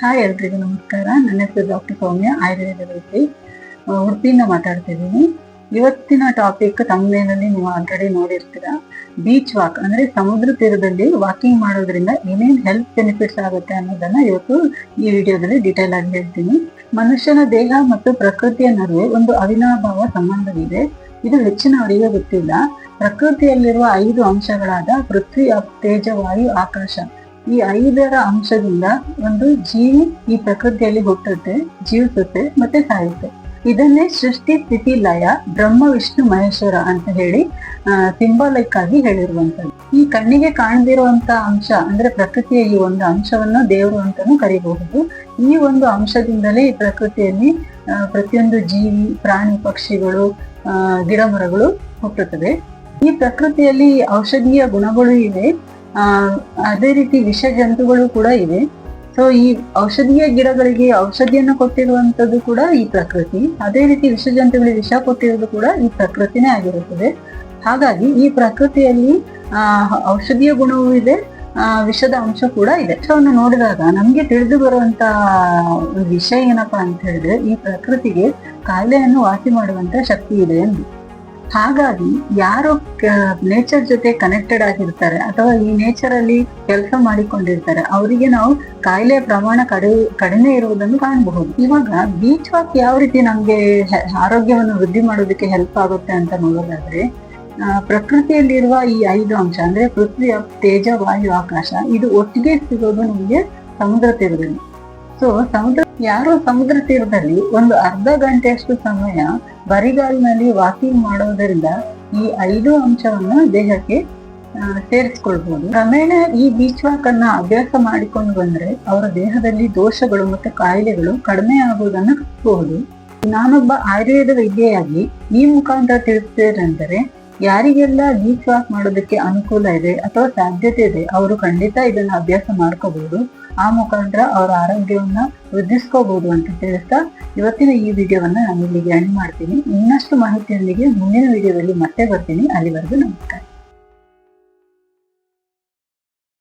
Hi ಎಲ್ರಿಗೂ ನಮಸ್ಕಾರ. ನನ್ನ ಹೆಸರು ಡಾಕ್ಟರ್ ಸೌಮ್ಯ ಆಯುರ್ವೇದ ವೈದ್ಯ ಉಡುಪಿಯಿಂದ ಮಾತಾಡ್ತಿದ್ದೀನಿ ಇವತ್ತಿನ ಟಾಪಿಕ್ ತಮ್ಮನೇನಲ್ಲಿ ನೀವು ಆಲ್ರೆಡಿ ನೋಡಿರ್ತೀರಾ. ಬೀಚ್ ವಾಕ್ ಅಂದ್ರೆ ಸಮುದ್ರ ತೀರದಲ್ಲಿ ವಾಕಿಂಗ್ ಮಾಡೋದ್ರಿಂದ ಏನೇನು ಹೆಲ್ತ್ ಬೆನಿಫಿಟ್ಸ್ ಆಗುತ್ತೆ ಅನ್ನೋದನ್ನ ಇವತ್ತು ಈ ವಿಡಿಯೋದಲ್ಲಿ ಡೀಟೇಲ್ ಆಗಿ ಹೇಳ್ತೀನಿ. ಮನುಷ್ಯನ ದೇಹ ಮತ್ತು ಪ್ರಕೃತಿಯ ನಡುವೆ ಒಂದು ಅವಿನಾಭಾವ ಸಂಬಂಧವಿದೆ. ಇದು ಹೆಚ್ಚಿನವರಿಗೆ ಗೊತ್ತಿಲ್ಲ. ಪ್ರಕೃತಿಯಲ್ಲಿರುವ ಐದು ಅಂಶಗಳಾದ ಪೃಥ್ವಿ ತೇಜ, ವಾಯು, ಆಕಾಶ. ಈ ಐದರ ಅಂಶದಿಂದ ಒಂದು ಜೀವಿ ಈ ಪ್ರಕೃತಿಯಲ್ಲಿ ಹುಟ್ಟುತ್ತೆ, ಜೀವಿಸುತ್ತೆ ಮತ್ತೆ ಸಾಯುತ್ತೆ. ಇದನ್ನೇ ಸೃಷ್ಟಿ ಸ್ಥಿತಿ ಲಯ, ಬ್ರಹ್ಮ, ವಿಷ್ಣು, ಮಹೇಶ್ವರ ಅಂತ ಹೇಳಿ ಸಿಂಬಾಲಿಕ್ ಆಗಿ ಹೇಳಿರುವಂತದ್ದು ಈ ಕಣ್ಣಿಗೆ ಕಾಣದಿರುವಂತ ಅಂಶ ಅಂದ್ರೆ ಪ್ರಕೃತಿಯ ಈ ಒಂದು ಅಂಶವನ್ನು ದೇವರು ಅಂತಾನೂ ಕರಿಬಹುದು. ಈ ಒಂದು ಅಂಶದಿಂದಲೇ ಈ ಪ್ರಕೃತಿಯಲ್ಲಿ ಪ್ರತಿಯೊಂದು ಜೀವಿ, ಪ್ರಾಣಿ, ಪಕ್ಷಿಗಳು ಗಿಡ ಮರಗಳು ಹುಟ್ಟುತ್ತವೆ. ಈ ಪ್ರಕೃತಿಯಲ್ಲಿ ಔಷಧೀಯ ಗುಣಗಳು ಇವೆ. ಅದೇ ರೀತಿ ವಿಷ ಜಂತುಗಳು ಕೂಡ ಇವೆ. ಸೊ ಈ ಔಷಧೀಯ ಗಿಡಗಳಿಗೆ ಔಷಧಿಯನ್ನು ಕೊಟ್ಟಿರುವಂತದ್ದು ಕೂಡ ಈ ಪ್ರಕೃತಿ. ಅದೇ ರೀತಿ ವಿಷ ಜಂತುಗಳಿಗೆ ವಿಷ ಕೊಟ್ಟಿರೋದು ಕೂಡ ಈ ಪ್ರಕೃತಿನೇ ಆಗಿರುತ್ತದೆ. ಹಾಗಾಗಿ ಈ ಪ್ರಕೃತಿಯಲ್ಲಿ ಔಷಧೀಯ ಗುಣವೂ ಇದೆ ವಿಷದ ಅಂಶ ಕೂಡ ಇದೆ. ವಿಷವನ್ನು ನೋಡಿದಾಗ ನಮ್ಗೆ ತಿಳಿದು ಬರುವಂತ ವಿಷಯ ಏನಪ್ಪಾ ಅಂತ ಹೇಳಿದ್ರೆ ಈ ಪ್ರಕೃತಿಗೆ ಕಾಯಿಲೆಯನ್ನು ವಾಸಿ ಮಾಡುವಂತ ಶಕ್ತಿ ಇದೆ ಎಂದು. ಹಾಗಾಗಿ ಯಾರು ನೇಚರ್ ಜೊತೆ ಕನೆಕ್ಟೆಡ್ ಆಗಿರ್ತಾರೆ ಅಥವಾ ಈ ನೇಚರ್ ಅಲ್ಲಿ ಕೆಲಸ ಮಾಡಿಕೊಂಡಿರ್ತಾರೆ, ಅವರಿಗೆ ನಾವು ಕಾಯಿಲೆಯ ಪ್ರಮಾಣ ಕಡಿ, ಕಡಿಮೆ ಇರುವುದನ್ನು ಕಾಣಬಹುದು. ಇವಾಗ ಬೀಚ್ ವಾಕ್ ಯಾವ ರೀತಿ ನಮ್ಗೆ ಆರೋಗ್ಯವನ್ನು ವೃದ್ಧಿ ಮಾಡೋದಕ್ಕೆ ಹೆಲ್ಪ್ ಆಗುತ್ತೆ ಅಂತ ನೋಡೋದಾದ್ರೆ ಪ್ರಕೃತಿಯಲ್ಲಿರುವ ಈ ಐದು ಅಂಶ, ಅಂದ್ರೆ ಪೃಥ್ವಿಯ ತೇಜ, ವಾಯು, ಆಕಾಶ, ಇದು ಒಟ್ಟಿಗೆ ಸಿಗೋದು ನಮಗೆ ಸಮುದ್ರ ತೀರದಲ್ಲಿ. ಸೊ ಸಮುದ್ರ ಯಾರು ಸಮುದ್ರ ತೀರದಲ್ಲಿ ಒಂದು ಅರ್ಧ ಗಂಟೆಯಷ್ಟು ಸಮಯ ಬರಿಗಾಲಿನಲ್ಲಿ ವಾಕಿಂಗ್ ಮಾಡೋದರಿಂದ ಈ ಐದು ಅಂಶವನ್ನ ದೇಹಕ್ಕೆ ಸೇರಿಸಿಕೊಳ್ಬಹುದು ಕ್ರಮೇಣ ಈ ಬೀಚ್ ವಾಕ್ ಅನ್ನ ಅಭ್ಯಾಸ ಮಾಡಿಕೊಂಡು ಬಂದ್ರೆ ಅವರ ದೇಹದಲ್ಲಿ ದೋಷಗಳು ಮತ್ತೆ ಕಾಯಿಲೆಗಳು ಕಡಿಮೆ ಆಗುವುದನ್ನ ಕಟ್ಟಬಹುದು ನಾನೊಬ್ಬ ಆಯುರ್ವೇದ ವೈದ್ಯೆಯಾಗಿ ಈ ಮುಖಾಂತರ ತಿಳಿಸ್ತೇನೆಂದರೆ ಯಾರಿಗೆಲ್ಲ ಬೀಚ್ ವಾಕ್ ಮಾಡೋದಕ್ಕೆ ಅನುಕೂಲ ಇದೆ ಅಥವಾ ಸಾಧ್ಯತೆ ಇದೆ, ಅವರು ಖಂಡಿತ ಇದನ್ನ ಅಭ್ಯಾಸ ಮಾಡ್ಕೋಬಹುದು. ಆ ಮುಖಾಂತರ ಅವರ ಆರೋಗ್ಯವನ್ನ ವೃದ್ಧಿಸ್ಕೋಬಹುದು ಅಂತ ತಿಳಿಸ್ತಾ ಇವತ್ತಿನ ಈ ವಿಡಿಯೋವನ್ನ ನಾನು ಇಲ್ಲಿಗೆ ಎಂಡ್ ಮಾಡ್ತೀನಿ. ಇನ್ನಷ್ಟು ಮಾಹಿತಿಯೊಂದಿಗೆ ಮುಂದಿನ ವಿಡಿಯೋದಲ್ಲಿ ಮತ್ತೆ ಬರ್ತೀನಿ. ಅಲ್ಲಿವರೆಗೂ ನಮಸ್ಕಾರ.